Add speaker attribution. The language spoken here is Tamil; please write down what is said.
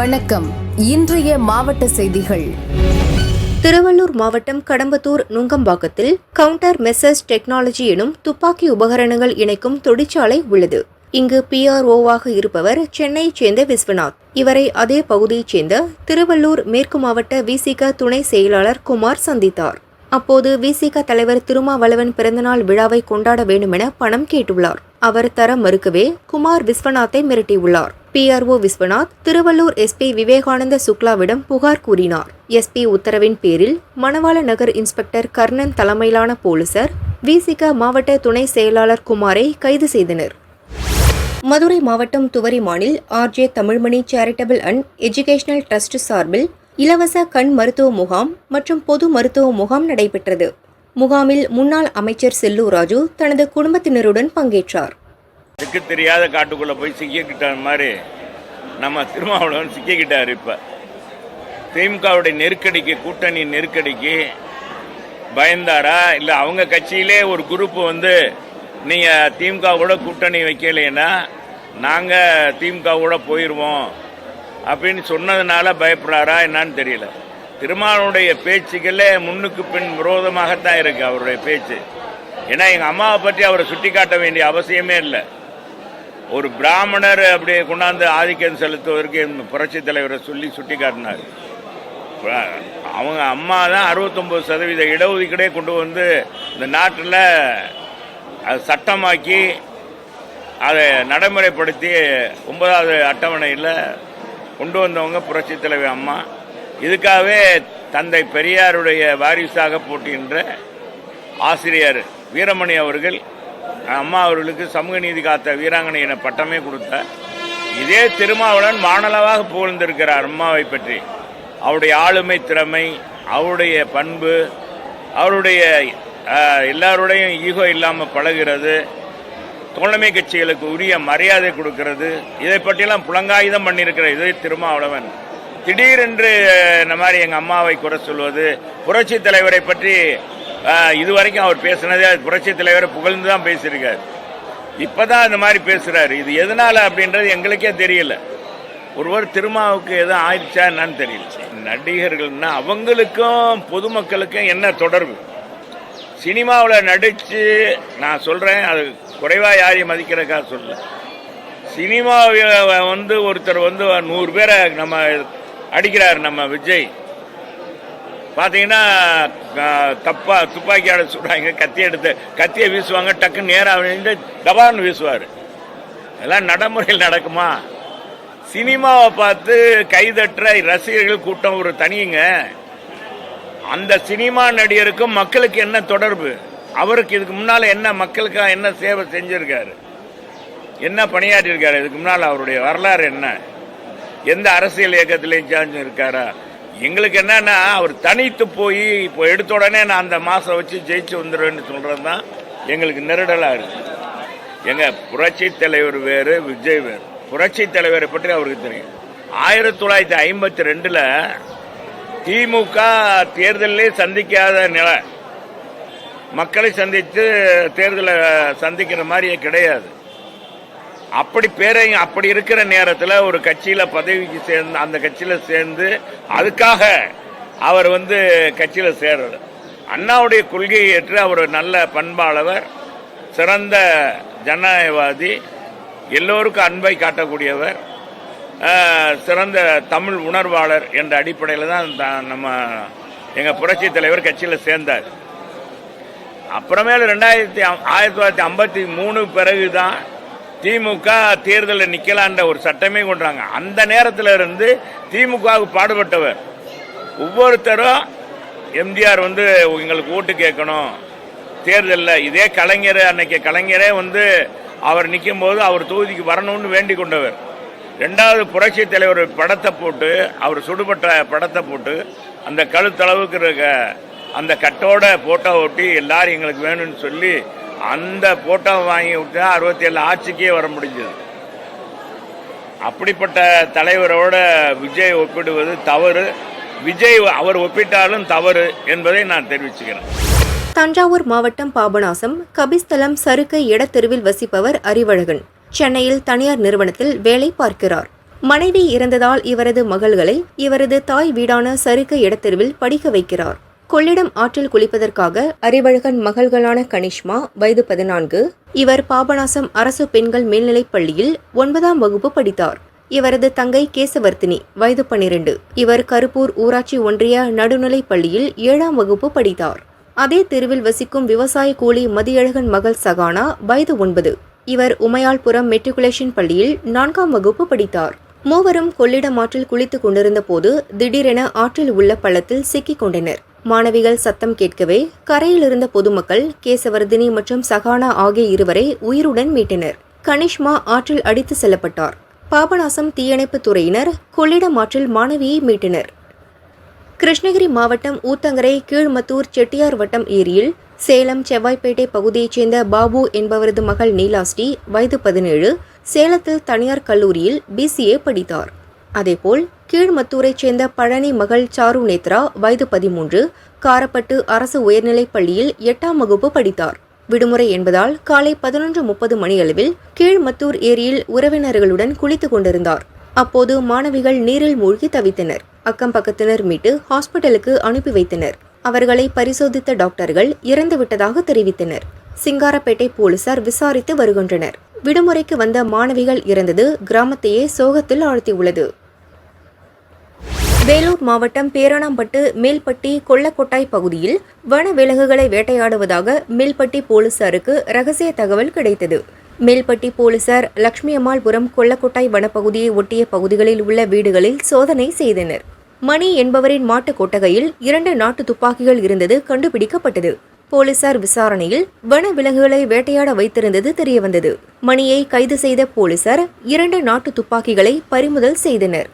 Speaker 1: வணக்கம். இன்றைய மாவட்ட செய்திகள்.
Speaker 2: திருவள்ளூர் மாவட்டம் கடம்பத்தூர் நுங்கம்பாக்கத்தில் கவுண்டர் மெசஸ் டெக்னாலஜி எனும் துப்பாக்கி உபகரணங்கள் இணைக்கும் தொழிற்சாலை உள்ளது. இங்கு பிஆர்ஓவாக இருப்பவர் சென்னையைச் சேர்ந்த விஸ்வநாத். இவரை அதே பகுதியைச் சேர்ந்த திருவள்ளூர் மேற்கு மாவட்ட விசிக துணை செயலாளர் குமார் சந்தித்தார். அப்போது விசிக தலைவர் திருமாவளவன் பிறந்தநாள் விழாவை கொண்டாட வேண்டுமென பணம் கேட்டுள்ளார். அவர் தர மறுக்கவே குமார் விஸ்வநாத்தை மிரட்டியுள்ளார். பிஆர்ஓ விஸ்வநாத் திருவள்ளூர் எஸ்பி விவேகானந்த சுக்லாவிடம் புகார் கூறினார். எஸ்பி உத்தரவின் பேரில் மணவாள நகர் இன்ஸ்பெக்டர் கர்ணன் தலைமையிலான போலீசார் விசிக மாவட்ட துணை செயலாளர் குமாரை கைது செய்தனர். மதுரை மாவட்டம் துவரிமானில் RJ Tamilmani charitable and educational trust சார்பில் இலவச கண் மருத்துவ முகாம் மற்றும் பொது மருத்துவ முகாம் நடைபெற்றது. முகாமில் முன்னாள் அமைச்சர் செல்லூர் ராஜு தனது குடும்பத்தினருடன் பங்கேற்றார்.
Speaker 3: சிக்க தெரியாத காட்டுக்குள்ள போய் சிக்கிக்கிட்ட மாதிரி நம்ம திருமாவளவன் சிக்கிக்கிட்டார் இப்ப. திமுகவுடைய நெருக்கடிக்கு கூட்டணி நெருக்கடிக்கு பயந்தாரா? இல்லை அவங்க கட்சியிலே ஒரு குரூப் வந்து நீங்கள் திமுக கூட கூட்டணி வைக்கலைன்னா நாங்கள் திமுக கூட அப்படின்னு சொன்னதுனால பயப்படுறாரா என்னான்னு தெரியல. திருமாவனுடைய பேச்சுகளே முன்னுக்கு பின் விரோதமாகத்தான் இருக்கு அவருடைய பேச்சு. ஏன்னா எங்கள் அம்மாவை பற்றி அவரை சுட்டி காட்ட வேண்டிய அவசியமே இல்லை. ஒரு பிராமணர் அப்படியே கொண்டாந்து ஆதிக்கம் செலுத்துவதற்கு இந்த புரட்சி தலைவரை சொல்லி சுட்டி காட்டினார் அவங்க அம்மா தான் அறுபத்தொம்பது சதவீத இடஒதுக்கீடே கொண்டு வந்து இந்த நாட்டில் அது சட்டமாக்கி அதை நடைமுறைப்படுத்தி ஒன்பதாவது அட்டவணையில் கொண்டு வந்தவங்க புரட்சி தலைவர் அம்மா. இதுக்காகவே தந்தை பெரியாருடைய வாரிசாக போட்டுகின்ற ஆசிரியர் வீரமணி அவர்கள் அம்மா அவர்களுக்கு சமூக நீதி காத்த வீராங்கனை என பட்டமே கொடுத்தார். இதே திருமாவளவன் மாணலவாக புகழ்ந்திருக்கிறார் அம்மாவை பற்றி. அவருடைய ஆளுமை திறமை அவருடைய பண்பு அவருடைய எல்லாருடையும் ஈகோ இல்லாமல் பழகிறது தோழமை கட்சிகளுக்கு உரிய மரியாதை கொடுக்கிறது. இதை பற்றியெல்லாம் புலங்காயுதம் பண்ணியிருக்கிற இதே திருமாவளவன். திடீரென்று இந்த மாதிரி எங்கள் அம்மாவை குறை சொல்வது புரட்சி தலைவரை பற்றி இதுவரைக்கும் அவர் பேசினதே அது. புரட்சி தலைவரை புகழ்ந்து தான் பேசியிருக்கார். இப்பதான் இந்த மாதிரி பேசுறாரு. இது எதனால அப்படின்றது எங்களுக்கே தெரியல. ஒருவர் திருமாவுக்கு எதுவும் ஆயிடுச்சா என்னன்னு தெரியல. நடிகர்கள்னா அவங்களுக்கும் பொதுமக்களுக்கும் என்ன தொடர்பு? சினிமாவில் நடித்து நான் சொல்கிறேன் அது குறைவாக யாரையும் மதிக்கிறக்காக சொல்ல சினிமாவில் வந்து ஒருத்தர் வந்து நூறு பேரை நம்ம அடிக்கிறார் நம்ம விஜய். பார்த்தீங்கன்னா தப்பா துப்பாக்கியால சுடுறாங்க கத்தி எடுத்து கத்தியை வீசுவாங்க டக்குன்னு நேராக வந்து வீசுவார். இதெல்லாம் நடைமுறையில் நடக்குமா? சினிமாவை பார்த்து கைதட்டுற ரசிகர்கள் கூட்டம் ஒரு தனியுங்க அந்த சினிமா நடிகருக்கும் மக்களுக்கு என்ன தொடர்பு? அவருக்கு இதுக்கு முன்னால் என்ன மக்களுக்காக என்ன சேவை செஞ்சுருக்காரு? என்ன பணியாற்றியிருக்காரு? இதுக்கு முன்னால் அவருடைய வரலாறு என்ன? எந்த அரசியல் இயக்கத்திலையும் சார்ந்து இருக்காரா? எங்களுக்கு என்னன்னா அவர் தனித்து போய் இப்போ எடுத்த உடனே நான் அந்த மாதம் வச்சு ஜெயிச்சு வந்துடுவேன்னு சொல்றது தான் எங்களுக்கு நெருடலாக இருக்கு. எங்க புரட்சி தலைவர் வேறு விஜய் வேறு. புரட்சி தலைவரை பற்றி அவருக்கு தெரியும். ஆயிரத்தி தொள்ளாயிரத்தி ஐம்பத்தி ரெண்டுல திமுக தேர்தலே சந்திக்காத நிலை. மக்களை சந்தித்து தேர்தலை சந்திக்கிற மாதிரியே கிடையாது. அப்படி பேரை அப்படி இருக்கிற நேரத்தில் ஒரு கட்சியில் பதவிக்கு சேர்ந்து அந்த கட்சியில் சேர்ந்து அதுக்காக அவர் வந்து கட்சியில் சேர்றது. அண்ணாவுடைய கொள்கையை ஏற்று அவர் நல்ல பண்பாளவர் சிறந்த ஜனநாயகவாதி எல்லோருக்கும் அன்பை காட்டக்கூடியவர் சிறந்த தமிழ் உணர்வாளர் என்ற அடிப்படையில் தான் த- நம்ம எங்கள் புரட்சி தலைவர் கட்சியில் சேர்ந்தார். அப்புறமேல ரெண்டாயிரத்தி ஆயிரத்தி தொள்ளாயிரத்தி ஐம்பத்தி மூணு பிறகு தான் திமுக தேர்தலில் நிக்கலான்ற ஒரு சட்டமே கொண்டாங்க அந்த நேரத்தில் இருந்து திமுகவுக்கு பாடுபட்டவர். ஒவ்வொருத்தரும் எம்ஜிஆர் வந்து எங்களுக்கு ஓட்டு கேட்கணும். தேர்தலில் இதே கலைஞர் அன்னைக்கு கலைஞரே வந்து அவர் நிற்கும் போது அவர் தொகுதிக்கு வரணும்னு வேண்டிக் கொண்டவர். ரெண்டாவது புரட்சி தலைவர் படத்தை போட்டு அவர் சுடுபட்ட படத்தை போட்டு அந்த கழுத்தளவுக்கு இருக்க அந்த கட்டோட போட்டோ ஒட்டி எல்லாரும் எங்களுக்கு வேணும்னு சொல்லி அந்த போட்டோ வாங்கி விட்டு அறுபத்தி ஏழு ஆட்சிக்கே வர முடிஞ்சது. அப்படிப்பட்ட தலைவரோட விஜய் ஒப்பிடுவது தவறு. விஜய் அவர் ஒப்பிட்டாலும் தவறு என்பதை நான் தெரிவிச்சுக்கிறேன்.
Speaker 2: தஞ்சாவூர் மாவட்டம் பாபநாசம் கபிஸ்தலம் சறுக்கை இடத்தெருவில் வசிப்பவர் அறிவழகன். சென்னையில் தனியார் நிறுவனத்தில் வேலை பார்க்கிறார். மனைவி இறந்ததால் இவரது மகள்களை இவரது தாய் வீடான சறுக்கை இடத்தெருவில் படிக்க வைக்கிறார். கொள்ளிடம் ஆற்றில் குளிப்பதற்காக அறிவழகன் மகள்களான கனிஷ்மா வயது பதினான்கு இவர் பாபநாசம் அரசு பெண்கள் மேல்நிலைப் பள்ளியில் ஒன்பதாம் வகுப்பு படித்தார். இவரது தங்கை கேசவர்த்தினி வயது பன்னிரண்டு இவர் கருப்பூர் ஊராட்சி ஒன்றிய நடுநிலைப் பள்ளியில் ஏழாம் வகுப்பு படித்தார். அதே தெருவில் வசிக்கும் விவசாய கூலி மதியழகன் மகள் சகானா வயது ஒன்பது இவர் உமையாள்புரம் மெட்ரிகுலேஷன் பள்ளியில் நான்காம் வகுப்பு படித்தார். மூவரும் கொள்ளிடம் ஆற்றில் குளித்துக் கொண்டிருந்த போது திடீரென ஆற்றில் உள்ள பள்ளத்தில் சிக்கிக் கொண்டனர். மாணவிகள் சத்தம் கேட்கவே கரையில் இருந்த பொதுமக்கள் கேசவர்தினி மற்றும் சகானா ஆகிய இருவரை உயிருடன் மீட்டனர். கனிஷ்மா ஆற்றில் அடித்து செல்லப்பட்டார். பாபநாசம் தீயணைப்பு துறையினர் கொள்ளிடம் ஆற்றில் மாணவியை மீட்டனர். கிருஷ்ணகிரி மாவட்டம் ஊத்தங்கரை கீழ்மத்தூர் செட்டியார் வட்டம் ஏரியில் சேலம் செவ்வாய்ப்பேட்டை பகுதியைச் சேர்ந்த பாபு என்பவரது மகள் நீலாஸ்ரீ வயது பதினேழு சேலத்தில் தனியார் கல்லூரியில் பிசிஏ படித்தார். அதேபோல் கீழ்மத்தூரைச் சேர்ந்த பழனி மகள் சாரு நேத்ரா வயது பதிமூன்று காரப்பட்டு அரசு உயர்நிலைப் பள்ளியில் எட்டாம் வகுப்பு படித்தார். விடுமுறை என்பதால் காலை பதினொன்று முப்பது மணியளவில் கீழ்மத்தூர் ஏரியில் உறவினர்களுடன் குளித்துக் கொண்டிருந்தார். அப்போது மாணவிகள் நீரில் மூழ்கி தவித்தனர். அக்கம் பக்கத்தினர் மீட்டு ஹாஸ்பிட்டலுக்கு அனுப்பி வைத்தனர். அவர்களை பரிசோதித்த டாக்டர்கள் இறந்துவிட்டதாக தெரிவித்தனர். சிங்காரப்பேட்டை போலீசார் விசாரித்து வருகின்றனர். விடுமுறைக்கு வந்த மாணவிகள் இறந்தது கிராமத்தையே சோகத்தில் ஆழ்த்தியுள்ளது. வேலூர் மாவட்டம் பேரணாம்பட்டு மேல்பட்டி கொள்ளக்கொட்டாய் பகுதியில் வன விலங்குகளை வேட்டையாடுவதாக மேல்பட்டி போலீசாருக்கு ரகசிய தகவல் கிடைத்தது. மேல்பட்டி போலீசார் லட்சுமியம்மாள்புரம் கொள்ளக்கொட்டாய் வனப்பகுதியை ஒட்டிய பகுதிகளில் உள்ள வீடுகளில் சோதனை செய்தனர். மணி என்பவரின் மாட்டுக் கொட்டகையில் இரண்டு நாட்டு துப்பாக்கிகள் இருந்தது கண்டுபிடிக்கப்பட்டது. போலீசார் விசாரணையில் வன விலங்குகளை வேட்டையாட வைத்திருந்தது தெரியவந்தது. மணியை கைது செய்த போலீசார் இரண்டு நாட்டு துப்பாக்கிகளை பறிமுதல் செய்தனர்.